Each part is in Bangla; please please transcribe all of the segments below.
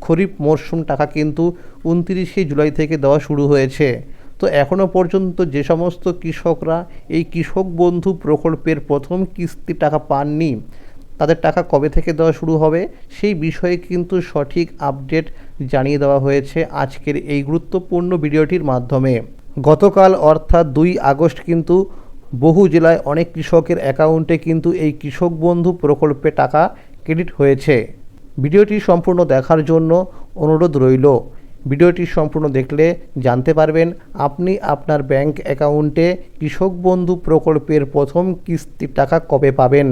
খরিফ মরশুম টাকা কিন্তু উনতিরিশে জুলাই থেকে দেওয়া শুরু হয়েছে। তো এখনও পর্যন্ত যে সমস্ত কৃষকরা এই কৃষক বন্ধু প্রকল্পের প্রথম কিস্তি টাকা পাননি, তাদের টাকা কবে থেকে দেওয়া শুরু হবে সেই বিষয়ে কিন্তু সঠিক আপডেট জানিয়ে দেওয়া হয়েছে আজকের এই গুরুত্বপূর্ণ ভিডিওটির মাধ্যমে। গতকাল অর্থাৎ দুই আগস্ট কিন্তু বহু জেলায় অনেক কৃষকের অ্যাকাউন্টে কিন্তু এই কৃষক বন্ধু প্রকল্পে টাকা ক্রেডিট হয়েছে। ভিডিওটি সম্পূর্ণ দেখার জন্য অনুরোধ রইল। ভিডিওটি সম্পূর্ণ দেখলে জানতে পারবেন আপনি আপনার ব্যাংক অ্যাকাউন্টে কৃষক বন্ধু প্রকল্পের প্রথম কিস্তির টাকা কবে পাবেন।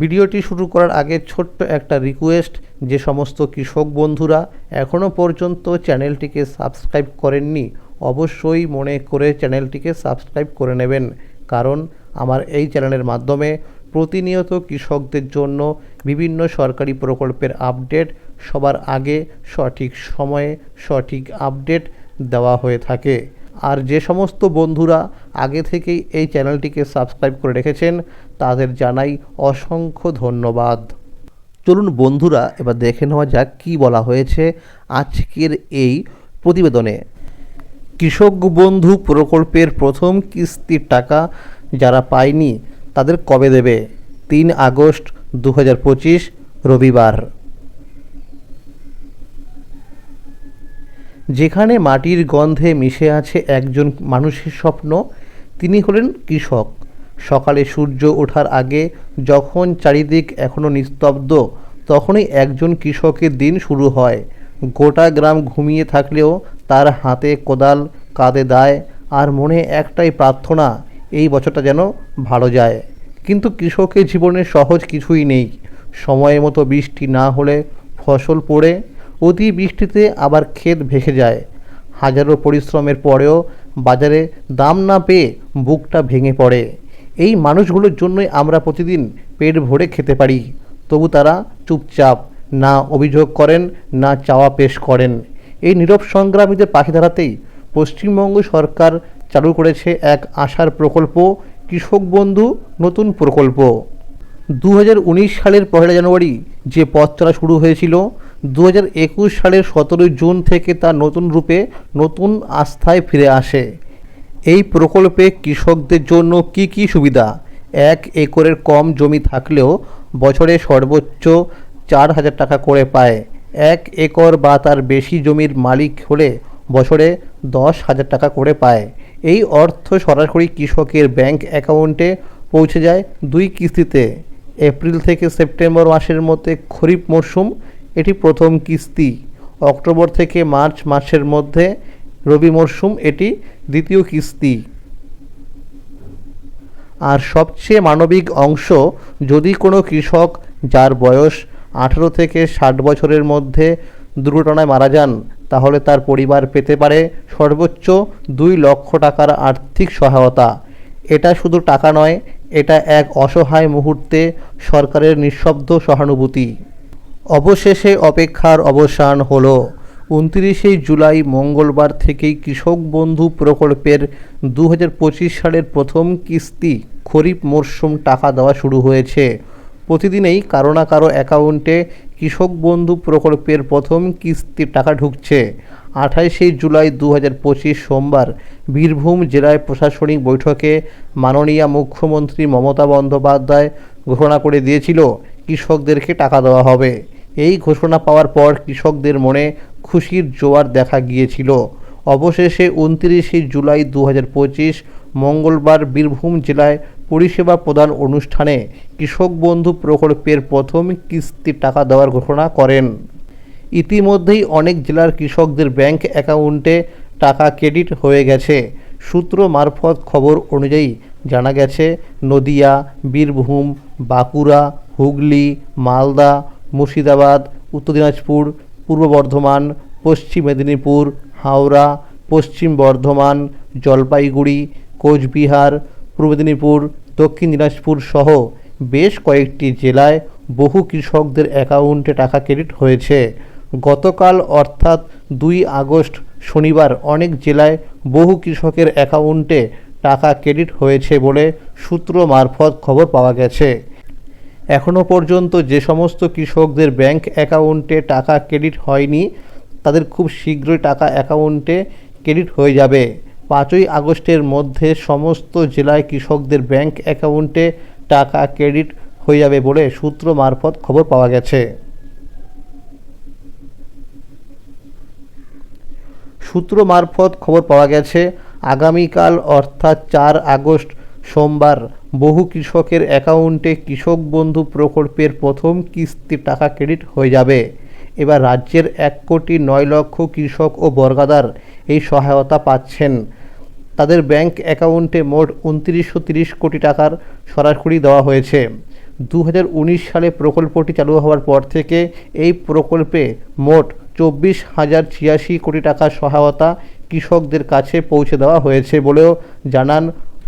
ভিডিওটি শুরু করার আগে ছোট্ট একটা রিকোয়েস্ট, যে সমস্ত কৃষক বন্ধুরা এখনও পর্যন্ত চ্যানেলটিকে সাবস্ক্রাইব করেননি, অবশ্যই মনে করে চ্যানেলটিকে সাবস্ক্রাইব করে নেবেন। কারণ আমার এই চ্যানেলের মাধ্যমে প্রতিনিয়ত কৃষকদের জন্য বিভিন্ন সরকারি প্রকল্পের আপডেট সবার আগে সঠিক সময়ে সঠিক আপডেট দেওয়া হয়ে থাকে। আর যে সমস্ত বন্ধুরা আগে থেকেই এই চ্যানেলটিকে সাবস্ক্রাইব করে রেখেছেন, তাদের জানাই অসংখ্য ধন্যবাদ। চলুন বন্ধুরা, এবার দেখে নেওয়া যাক কী বলা হয়েছে আজকের এই প্রতিবেদনে। কৃষক বন্ধু প্রকল্পের প্রথম কিস্তির টাকা যারা পায়নি তাদের কবে দেবে? তিন আগস্ট দু হাজার পঁচিশ, রবিবার। যেখানে মাটির গন্ধে মিশে আছে একজন মানুষের স্বপ্ন, তিনি হলেন কৃষক। সকালে সূর্য ওঠার আগে যখন চারিদিক এখনও নিস্তব্ধ, তখনই একজন কৃষকের দিন শুরু হয়। গোটা গ্রাম ঘুমিয়ে থাকলেও তার হাতে কোদাল, কাঁধে দায়, আর মনে একটাই প্রার্থনা এই বছরটা যেন ভালো যায়। কিন্তু কৃষকের জীবনে সহজ কিছুই নেই। সময় মতো বৃষ্টি না হলে ফসল পড়ে, অতি বৃষ্টিতে আবার ক্ষেত ভেসে যায়। হাজারো পরিশ্রমের পরেও বাজারে দাম না পেয়ে বুকটা ভেঙে পড়ে। এই মানুষগুলোর জন্যই আমরা প্রতিদিন পেট ভরে খেতে পারি। তবু তারা চুপচাপ না অভিযোগ করেন, না চাওয়া পেশ করেন। এই নীরব সংগ্রামীদের পাশে দাঁড়াতেই পশ্চিমবঙ্গ সরকার চালু করেছে এক আশার প্রকল্প, কৃষক বন্ধু নতুন প্রকল্প। দু হাজার উনিশ সালের পহেলা জানুয়ারি যে পথ চলা শুরু হয়েছিল দু হাজার একুশ সালের সতেরোই জুন থেকে তা নতুন রূপে নতুন আস্থায় ফিরে আসে। এই প্রকল্পে কৃষকদের জন্য কি কি সুবিধা? এক একরের কম জমি থাকলেও বছরে সর্বোচ্চ চার হাজার টাকা করে পায়। এক একর বা তার বেশি জমির মালিক হলে বছরে দশ হাজার টাকা করে পায়। এই অর্থ সরাসরি কৃষকের ব্যাংক অ্যাকাউন্টে পৌঁছে যায় দুই কিস্তিতে। এপ্রিল থেকে সেপ্টেম্বর মাসের মধ্যে খরিফ মরশুম এটি প্রথম কিস্তি। অক্টোবর থেকে মার্চ মাসের মধ্যে রবি মরশুম এটি দ্বিতীয় কিস্তি। আর সবচেয়ে মানবিক অংশ, যদি কোনো কৃষক যার বয়স আঠেরো থেকে ষাট বছরের মধ্যে দুর্ঘটনায় মারা যান, তাহলে তার পরিবার পেতে পারে সর্বোচ্চ দুই লক্ষ টাকার আর্থিক সহায়তা। এটা শুধু টাকা নয়, এটা এক অসহায় মুহূর্তে সরকারের নিঃশব্দ সহানুভূতি। অবশেষে অপেক্ষার অবসান হলো। উনত্রিশে জুলাই মঙ্গলবার থেকেই কৃষক বন্ধু প্রকল্পের দু হাজার পঁচিশ সালের প্রথম কিস্তি খরিফ মরশুম টাকা দেওয়া শুরু হয়েছে। প্রতিদিনেই কারও না কারও অ্যাকাউন্টে কৃষক বন্ধু প্রকল্পের প্রথম কিস্তির টাকা ঢুকছে। আঠাইশে জুলাই দু হাজার পঁচিশ সোমবার বীরভূম জেলায় প্রশাসনিক বৈঠকে মাননীয় মুখ্যমন্ত্রী মমতা বন্দ্যোপাধ্যায় ঘোষণা করে দিয়েছিল, কৃষকদেরকে টাকা দেওয়া হবে। এই ঘোষণা পাওয়ার পর কৃষকদের মনে খুশির জোয়ার দেখা গিয়েছিল। অবশেষে উনত্রিশে জুলাই দু হাজার পঁচিশ মঙ্গলবার বীরভূম জেলায় পরিষেবা প্রদান অনুষ্ঠানে কৃষক বন্ধু প্রকল্পের প্রথম কিস্তির টাকা দেওয়ার ঘোষণা করেন। ইতিমধ্যেই অনেক জেলার কৃষকদের ব্যাংক অ্যাকাউন্টে টাকা ক্রেডিট হয়ে গেছে। সূত্র মারফত খবর অনুযায়ী জানা গেছে, নদিয়া, বীরভূম, বাঁকুড়া, হুগলি, মালদা, মুর্শিদাবাদ, উত্তর দিনাজপুর, পূর্ব বর্ধমান, পশ্চিম মেদিনীপুর, হাওড়া, পশ্চিম বর্ধমান, জলপাইগুড়ি, কোচবিহার পূর্ব মেদিনীপুর, দক্ষিণ দিনাজপুর সহ বেশ কয়েকটি জেলায় বহু কৃষকদের অ্যাকাউন্টে টাকা ক্রেডিট হয়েছে। গতকাল অর্থাৎ দুই আগস্ট শনিবার অনেক জেলায় বহু কৃষকের অ্যাকাউন্টে টাকা ক্রেডিট হয়েছে বলে সূত্র মারফত খবর পাওয়া গেছে। এখনও পর্যন্ত যে সমস্ত কৃষকদের ব্যাংক অ্যাকাউন্টে টাকা ক্রেডিট হয়নি, তাদের খুব শীঘ্রই টাকা অ্যাকাউন্টে ক্রেডিট হয়ে যাবে। পাঁচই আগস্টের মধ্যে সমস্ত জেলায় কৃষকদের ব্যাংক অ্যাকাউন্টে টাকা ক্রেডিট হয়ে যাবে বলে সূত্র মারফত খবর পাওয়া গেছে। সূত্র মারফত খবর পাওয়া গেছে, আগামীকাল অর্থাৎ চার আগস্ট সোমবার বহু কৃষকের অ্যাকাউন্টে কৃষক বন্ধু প্রকল্পের প্রথম কিস্তির টাকা ক্রেডিট হয়ে যাবে। এবার রাজ্যের এক কোটি নয় লক্ষ কৃষক ও বর্গাদার এই সহায়তা পাচ্ছেন। তাদের ব্যাংক অ্যাকাউন্টে মোট উনত্রিশশো তিরিশ কোটি টাকার সরাসরি দেওয়া হয়েছে। দু হাজার উনিশ সালে প্রকল্পটি চালু হওয়ার পর থেকে এই প্রকল্পে মোট চব্বিশ হাজার ছিয়াশি কোটি টাকার সহায়তা কৃষকদের কাছে পৌঁছে দেওয়া হয়েছে বলেও জানান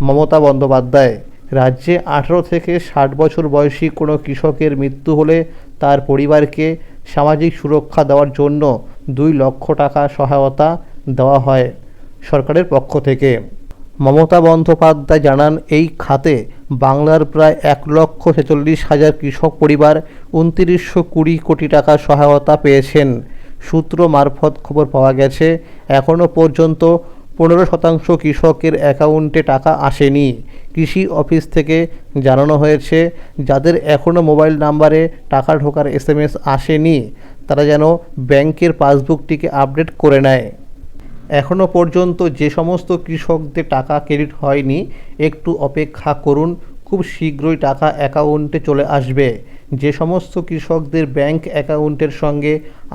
মমতা বন্দ্যোপাধ্যায়। রাজ্যে আঠারো থেকে ষাট বছর বয়সী কোনো কৃষকের মৃত্যু হলে তার পরিবারকে সামাজিক সুরক্ষা দেওয়ার জন্য দুই লক্ষ টাকা সহায়তা দেওয়া হয় সরকারের পক্ষ থেকে। মমতা বন্দ্যোপাধ্যায় জানান, এই খাতে বাংলার প্রায় এক লক্ষ ছেচল্লিশ হাজার কৃষক পরিবার উনত্রিশশো কুড়ি কোটি টাকা সহায়তা পেয়েছেন। সূত্র মারফত খবর পাওয়া গেছে এখনও পর্যন্ত পনেরো শতাংশ কৃষকের অ্যাকাউন্টে টাকা আসেনি। কৃষি অফিস থেকে জানানো হয়েছে, যাদের এখনও মোবাইল নাম্বারে টাকা ঢোকার এস এম এস আসেনি, তারা যেন ব্যাংকের পাসবুকটিকে আপডেট করে নেয়। এখনও পর্যন্ত যে সমস্ত কৃষকদের টাকা ক্রেডিট হয়নি, একটু অপেক্ষা করুন, খুব শীঘ্রই টাকা অ্যাকাউন্টে চলে আসবে। যে সমস্ত কৃষকদের ব্যাংক অ্যাকাউন্টের সঙ্গে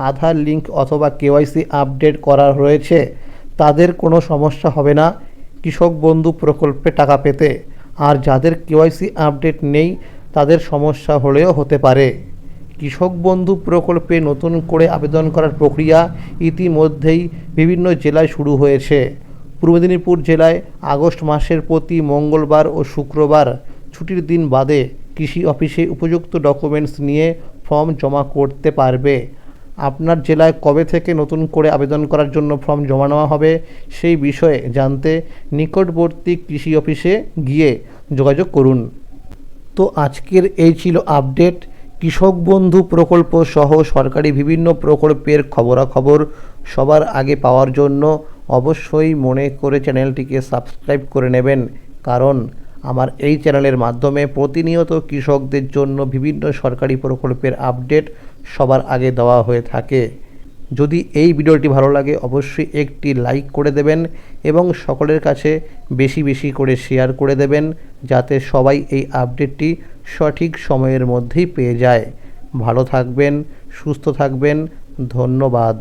আধার লিঙ্ক অথবা কেওয়াইসি আপডেট করা রয়েছে তাদের কোনো সমস্যা হবে না। কৃষক বন্ধু প্রকল্পে টাকা পেতে। আর যাদের কেওয়াইসি আপডেট নেই, তাদের সমস্যা হলেও হতে পারে। কৃষক বন্ধু প্রকল্পে নতুন করে আবেদন করার প্রক্রিয়া ইতিমধ্যেই বিভিন্ন জেলায় শুরু হয়েছে। পূর্ব মেদিনীপুর জেলায় আগস্ট মাসের প্রতি মঙ্গলবার ও শুক্রবার ছুটির দিন বাদে কৃষি অফিসে উপযুক্ত ডকুমেন্টস নিয়ে ফর্ম জমা করতে পারবে। আপনার জেলায় কবে থেকে নতুন করে আবেদন করার জন্য ফর্ম জমা নেওয়া হবে সেই বিষয়ে জানতে নিকটবর্তী কৃষি অফিসে গিয়ে যোগাযোগ করুন। তো আজকের এই ছিল আপডেট। কৃষক বন্ধু প্রকল্প সহ সরকারি বিভিন্ন প্রকল্পের খবরাখবর সবার আগে পাওয়ার জন্য অবশ্যই মনে করে চ্যানেলটিকে সাবস্ক্রাইব করে নেবেন। কারণ আমার এই চ্যানেলের মাধ্যমে প্রতিনিয়ত কৃষকদের জন্য বিভিন্ন সরকারি প্রকল্পের আপডেট সবার আগে দেওয়া হয়ে থাকে। যদি এই ভিডিওটি ভালো লাগে, অবশ্যই একটি লাইক করে দেবেন এবং সকলের কাছে বেশি বেশি করে শেয়ার করে দেবেন, যাতে সবাই এই আপডেটটি সঠিক সময়ের মধ্যেই পেয়ে যায়। ভালো থাকবেন, সুস্থ থাকবেন। ধন্যবাদ।